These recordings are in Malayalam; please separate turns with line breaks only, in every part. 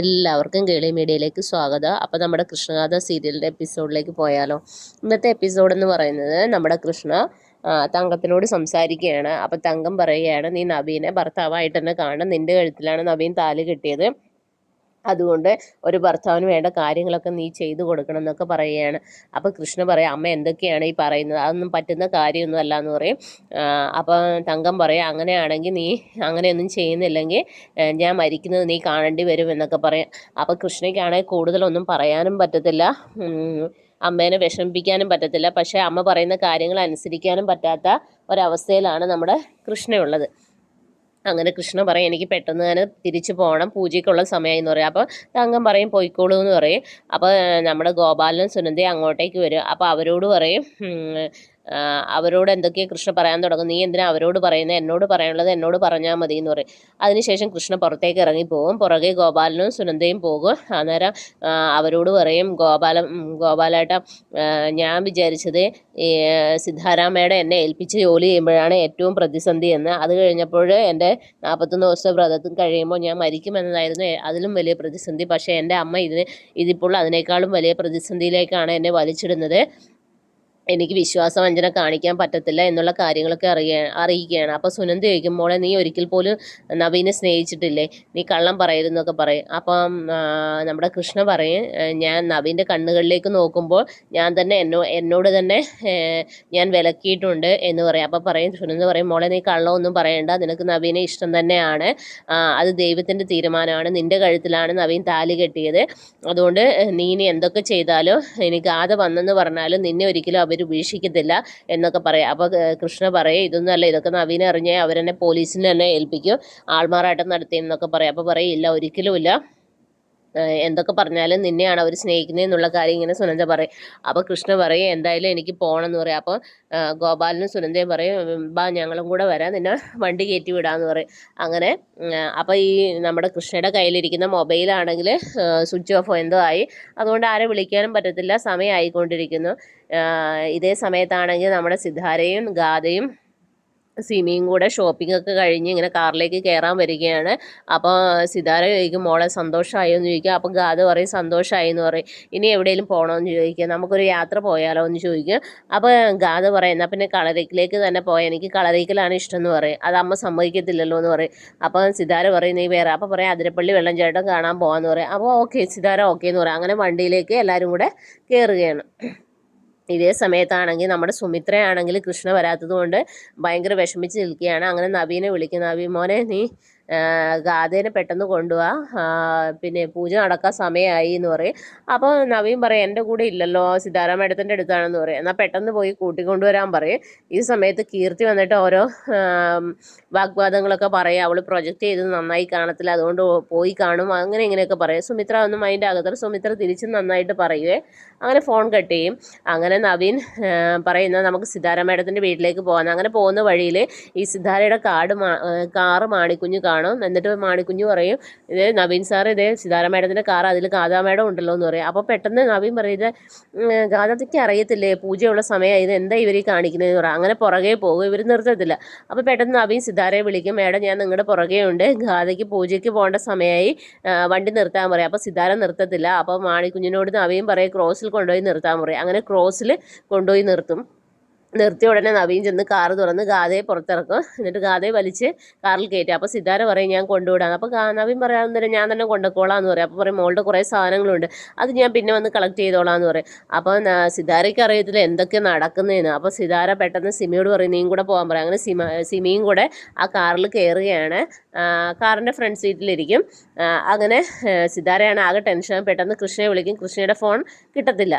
എല്ലാവർക്കും കേളി മീഡിയയിലേക്ക് സ്വാഗതം. അപ്പോൾ നമ്മുടെ കൃഷ്ണഗാഥ സീരിയലിന്റെ എപ്പിസോഡിലേക്ക് പോയാലോ. ഇന്നത്തെ എപ്പിസോഡ് എന്ന് പറയുന്നത് നമ്മുടെ കൃഷ്ണ തങ്കത്തിനോട് സംസാരിക്കുകയാണ്. അപ്പോൾ തങ്കം പറയുകയാണ് നീ നവീനെ ഭർത്താവായിട്ട് തന്നെ കാണണം. നിന്റെ കഴുത്തിലാണ് നവീൻ താൽ കെട്ടിയത്. അതുകൊണ്ട് ഒരു ഭർത്താവിന് വേണ്ട കാര്യങ്ങളൊക്കെ നീ ചെയ്തു കൊടുക്കണം എന്നൊക്കെ പറയുകയാണ്. അപ്പോൾ കൃഷ്ണ പറയും അമ്മ എന്തൊക്കെയാണ് ഈ പറയുന്നത്? അതൊന്നും പറ്റുന്ന കാര്യമൊന്നും അല്ല എന്ന് പറയും. അപ്പം അപ്പോൾ തങ്കം പറയും അങ്ങനെയാണെങ്കിൽ നീ അങ്ങനെയൊന്നും ചെയ്യുന്നില്ലെങ്കിൽ ഞാൻ മരിക്കുന്നത് നീ കാണേണ്ടി വരും എന്നൊക്കെ പറയും. അപ്പോൾ കൃഷ്ണയ്ക്കാണെങ്കിൽ കൂടുതലൊന്നും പറയാനും പറ്റത്തില്ല. അമ്മേനെ വിഷമിപ്പിക്കാനും പറ്റത്തില്ല. പക്ഷേ അമ്മ പറയുന്ന കാര്യങ്ങൾ അനുസരിക്കാനും പറ്റാത്ത ഒരവസ്ഥയിലാണ് നമ്മുടെ കൃഷ്ണയുള്ളത്. അങ്ങനെ കൃഷ്ണ പറയും എനിക്ക് പെട്ടെന്ന് തന്നെ തിരിച്ചു പോകണം പൂജയ്ക്കുള്ള സമയം എന്ന് പറയും. അപ്പോൾ തങ്കം പറയും പോയിക്കോളൂ എന്ന് പറയും. അപ്പോൾ നമ്മുടെ ഗോപാലനും സുനന്ദയും അങ്ങോട്ടേക്ക് വരും. അപ്പോൾ അവരോട് പറയും അവരോട് എന്തൊക്കെയാണ് കൃഷ്ണ പറയാൻ തുടങ്ങും? നീ എന്തിനാ അവരോട് പറയുന്നത് എന്നോട് പറയാനുള്ളത് എന്നോട് പറഞ്ഞാൽ മതി എന്ന് പറയും. അതിനുശേഷം കൃഷ്ണ പുറത്തേക്ക് ഇറങ്ങി പോകും പുറകെ ഗോപാലനും സുനന്ദയും പോകും. അന്നേരം അവരോട് പറയും ഗോപാല ഗോപാലേട്ട ഞാൻ വിചാരിച്ചത് സിദ്ധാരാമയുടെ എന്നെ ഏൽപ്പിച്ച് ജോലി ചെയ്യുമ്പോഴാണ് ഏറ്റവും പ്രതിസന്ധി എന്ന്. അത് കഴിഞ്ഞപ്പോൾ എന്റെ നാൽപ്പത്തൊന്ന് ദിവസത്തെ വ്രതത്തിൽ കഴിയുമ്പോൾ ഞാൻ മരിക്കുമെന്നതായിരുന്നു അതിലും വലിയ പ്രതിസന്ധി. പക്ഷേ എന്റെ അമ്മ ഇതിന് ഇതിപ്പോൾ അതിനേക്കാളും വലിയ പ്രതിസന്ധിയിലേക്കാണ് എന്നെ വലിച്ചിടുന്നത്. എനിക്ക് വിശ്വാസവഞ്ചന കാണിക്കാൻ പറ്റത്തില്ല എന്നുള്ള കാര്യങ്ങളൊക്കെ അറിയ അറിയിക്കുകയാണ്. അപ്പോൾ സുനന്ദ ചോദിക്കും മോളെ നീ ഒരിക്കൽ പോലും നവീനെ സ്നേഹിച്ചിട്ടില്ലേ? നീ കള്ളം പറയരുതെന്നൊക്കെ പറയും. അപ്പം നമ്മുടെ കൃഷ്ണ പറയും ഞാൻ നവീന്റെ കണ്ണുകളിലേക്ക് നോക്കുമ്പോൾ ഞാൻ തന്നെ എന്നോ എന്നോട് തന്നെ ഞാൻ വിലക്കിയിട്ടുണ്ട് എന്ന് പറയും. അപ്പോൾ പറയും സുനന്ദ പറയും മോളെ നീ കള്ളമൊന്നും പറയണ്ട. നിനക്ക് നവീനെ ഇഷ്ടം തന്നെയാണ്. അത് ദൈവത്തിന്റെ തീരുമാനമാണ്. നിന്റെ കഴുത്തിലാണ് നവീൻ താലി കെട്ടിയത്. അതുകൊണ്ട് നീ ഇനി എന്തൊക്കെ ചെയ്താലും എനിക്ക് ആദ വന്നെന്ന് പറഞ്ഞാലും നിന്നെ ഒരിക്കലും അവർ ഉപേക്ഷിക്കത്തില്ല എന്നൊക്കെ പറയാം. അപ്പോൾ കൃഷ്ണ പറയും ഇതൊന്നും അല്ല ഇതൊക്കെ നവീന അറിഞ്ഞ് അവരെന്നെ പോലീസിനെ തന്നെ ഏൽപ്പിക്കും. ആൾമാറാട്ടം നടത്തിയെന്നൊക്കെ പറയും. അപ്പോൾ പറയും ഇല്ല ഒരിക്കലുമില്ല. എന്തൊക്കെ പറഞ്ഞാലും നിന്നെയാണ് അവർ സ്നേഹിക്കുന്നത് എന്നുള്ള കാര്യം ഇങ്ങനെ സുനന്ദ പറയും. അപ്പോൾ കൃഷ്ണ പറയും എന്തായാലും എനിക്ക് പോകണം എന്ന് പറയും അപ്പോൾ ഗോപാലനും സുനന്ദയും പറയും ബാ ഞങ്ങളും കൂടെ വരാം. നിന്നെ വണ്ടി കയറ്റി വിടാമെന്ന് പറയും. അങ്ങനെ അപ്പോൾ ഈ നമ്മുടെ കൃഷ്ണയുടെ കയ്യിലിരിക്കുന്ന മൊബൈലാണെങ്കിൽ സ്വിച്ച് ഓഫ് എന്തോ ആയി. അതുകൊണ്ട് ആരെ വിളിക്കാനും പറ്റത്തില്ല. സമയം ആയിക്കൊണ്ടിരിക്കുന്നു ഇതേ സമയത്താണെങ്കിൽ നമ്മുടെ സിദ്ധാരയും ഗാഥയും സിമിയും കൂടെ ഷോപ്പിംഗ് ഒക്കെ കഴിഞ്ഞ് ഇങ്ങനെ കാറിലേക്ക് കയറാൻ വരികയാണ്. അപ്പോൾ സിതാര ചോദിക്കും മോളെ സന്തോഷമായോ എന്ന് ചോദിക്കുക അപ്പോൾ ഗാദ പറയും സന്തോഷമായി എന്ന് പറയും. ഇനി എവിടെയെങ്കിലും പോകണമെന്ന് ചോദിക്കുക നമുക്കൊരു യാത്ര പോയാലോ? എന്ന് ചോദിക്കും. അപ്പോൾ ഗാദ പറയും എന്നാൽ പിന്നെ കളറിക്കിലേക്ക് തന്നെ പോയാൽ എനിക്ക് കളറിക്കലാണ് ഇഷ്ടം എന്ന് പറയും. അത് അമ്മ സമ്മതിക്കത്തില്ലല്ലോ എന്ന് പറയും. അപ്പോൾ സിതാര പറയും നീ വേറെ അപ്പോൾ പറയാം അതിരപ്പള്ളി വെള്ളംചാട്ടം കാണാൻ പോകാമെന്ന് പറയും. അപ്പോൾ ഓക്കെ സിതാര ഓക്കെ എന്ന് പറയും. അങ്ങനെ വണ്ടിയിലേക്ക് എല്ലാവരും കൂടെ കയറുകയാണ് ഇതേ സമയത്താണെങ്കിൽ നമ്മുടെ സുമിത്രയാണെങ്കിൽ കൃഷ്ണ വരാത്തത് കൊണ്ട് ഭയങ്കര വിഷമിച്ച് നിൽക്കുകയാണ്. അങ്ങനെ നവീനെ വിളിക്കുന്നു നവീ മോനെ നീ ആ, ഗാഥേനെ പെട്ടെന്ന് കൊണ്ടുപോവാ പിന്നെ പൂജ നടക്കാൻ സമയമായി എന്ന് പറയും. അപ്പോൾ നവീൻ പറയും എന്റെ കൂടെ ഇല്ലല്ലോ സീതാറാം മേഡത്തിന്റെ അടുത്താണെന്ന് പറയും. എന്നാൽ പെട്ടെന്ന് പോയി കൂട്ടിക്കൊണ്ടുവരാൻ പറയും. ഈ സമയത്ത് കീർത്തി വന്നിട്ട് ഓരോ വാഗ്വാദങ്ങളൊക്കെ പറയും. അവൾ പ്രൊജക്റ്റ് ചെയ്ത് നന്നായി കാണത്തില്ല അതുകൊണ്ട് പോയി കാണും. അങ്ങനെ ഇങ്ങനെയൊക്കെ പറയും. സുമിത്ര ഒന്നും അതിന്റെ അകത്ത് സുമിത്ര തിരിച്ചും നന്നായിട്ട് പറയുവേ. അങ്ങനെ ഫോൺ കട്ട് ചെയ്യും. അങ്ങനെ നവീൻ പറയുന്ന നമുക്ക് സിതാര മേഡത്തിന്റെ വീട്ടിലേക്ക് പോകാം. അങ്ങനെ പോകുന്ന വഴിയിൽ ഈ സിതാരയുടെ കാർഡ് കാറ് മാണിക്കുഞ്ഞ് കാണും. എന്നിട്ട് മാണിക്കുഞ്ഞ് പറയും ഇത് നവീൻ സാർ ഇത് സിതാര മേഡത്തിന്റെ കാർ അതിൽ ഗാഥാ മേഡം ഉണ്ടല്ലോ എന്ന് പറയും. അപ്പോൾ പെട്ടെന്ന് നവീൻ പറയും ഇത് ഗാഥയ്ക്ക് അറിയത്തില്ലേ പൂജയുള്ള സമയമായി ഇത് എന്താ ഇവർ കാണിക്കുന്നതെന്ന് പറയും. അങ്ങനെ പുറകെ പോകും ഇവർ നിർത്തത്തില്ല. അപ്പോൾ പെട്ടെന്ന് നവീൻ സിതാരയെ വിളിക്കും മേഡം ഞാൻ നിങ്ങളുടെ പുറകെ ഉണ്ട് ഗാഥയ്ക്ക് പൂജയ്ക്ക് പോകേണ്ട സമയമായി വണ്ടി നിർത്താൻ പറയും. അപ്പോൾ സിതാര നിർത്തത്തില്ല. അപ്പോൾ മാണിക്കുഞ്ഞിനോട് നവീൻ പറയും ക്രോസിൽ കൊണ്ടുപോയി നിർത്താൻ പറയും. അങ്ങനെ ക്രോസിൽ കൊണ്ടുപോയി നിർത്തും. നിർത്തിയ ഉടനെ നവീൻ ചെന്ന് കാറ് തുറന്ന് ഗാഥയെ പുറത്തിറക്കും. എന്നിട്ട് ഗാഥയെ വലിച്ച് കാറിൽ കയറ്റും. അപ്പോൾ സിതാര പറയും ഞാൻ കൊണ്ടുവിടാം. അപ്പോൾ നവീൻ പറയാൻ ഞാൻ തന്നെ കൊണ്ടുപോയിക്കോളാം എന്ന് പറയും. അപ്പോൾ പറയും മോളുടെ കുറേ സാധനങ്ങളുണ്ട്. അത് ഞാൻ പിന്നെ വന്ന് കളക്ട് ചെയ്തോളാം എന്ന് പറയും അപ്പോൾ സിതാരയ്ക്ക് അറിയത്തില്ല എന്തൊക്കെ നടക്കുന്നതെന്ന് അപ്പോൾ സിതാര പെട്ടെന്ന് സിമിയോട് പറയും നീയും കൂടെ പോകാൻ പറയും അങ്ങനെ സിമ സിമിയും കൂടെ ആ കാറിൽ കയറുകയാണ്. കാറിന്റെ ഫ്രണ്ട് സീറ്റിലിരിക്കും. അങ്ങനെ സിതാരയാണ് ആകെ ടെൻഷൻ. പെട്ടെന്ന് കൃഷ്ണയെ വിളിക്കും. കൃഷ്ണയുടെ ഫോൺ കിട്ടത്തില്ല.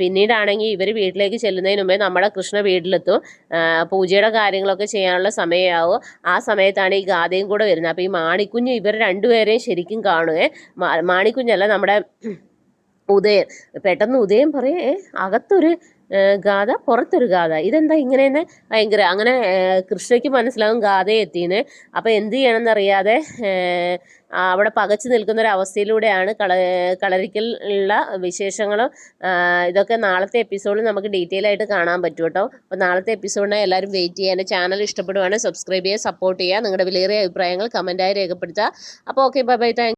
പിന്നീടാണെങ്കിൽ ഇവർ വീട്ടിലേക്ക് ചെല്ലുന്നതിന് മുമ്പേ നമ്മുടെ വീട്ടിലെത്തും. ആ, പൂജയുടെ കാര്യങ്ങളൊക്കെ ചെയ്യാനുള്ള സമയമാവും. ആ സമയത്താണ് ഈ ഗാഥയും കൂടെ വരുന്നത്. അപ്പോൾ ഈ മാണിക്കുഞ്ഞ് ഇവർ രണ്ടുപേരെയും ശരിക്കും കാണുവേ. മാ- മാണിക്കുഞ്ഞല്ല നമ്മുടെ ഉദയൻ. പെട്ടെന്ന് ഉദയം പറയേ അകത്തൊരു ഗാഥ പുറത്തൊരു ഗാഥ. ഇതെന്താ ഇങ്ങനെയെന്ന്? ഭയങ്കര അങ്ങനെ കൃഷ്ണയ്ക്ക് മനസ്സിലാകും ഗാഥയെ എത്തിയെന്ന്. അപ്പോൾ എന്ത് ചെയ്യണമെന്നറിയാതെ അവിടെ പകച്ചു നിൽക്കുന്ന ഒരു അവസ്ഥയിലൂടെയാണ് കള കളരിക്കൽ ഉള്ള വിശേഷങ്ങളും ഇതൊക്കെ നാളത്തെ എപ്പിസോഡിൽ നമുക്ക് ഡീറ്റെയിൽ ആയിട്ട് കാണാൻ പറ്റും കേട്ടോ. അപ്പോൾ നാളത്തെ എപ്പിസോഡിനെ എല്ലാവരും വെയിറ്റ് ചെയ്യാൻ ചാനൽ ഇഷ്ടപ്പെടുവാണെങ്കിൽ സബ്സ്ക്രൈബ് ചെയ്യുക സപ്പോർട്ട് ചെയ്യുക. നിങ്ങളുടെ വിലയേറിയ അഭിപ്രായങ്ങൾ കമന്റായി രേഖപ്പെടുത്തുക. അപ്പോൾ ഓക്കെ ബൈ ബൈ താങ്ക്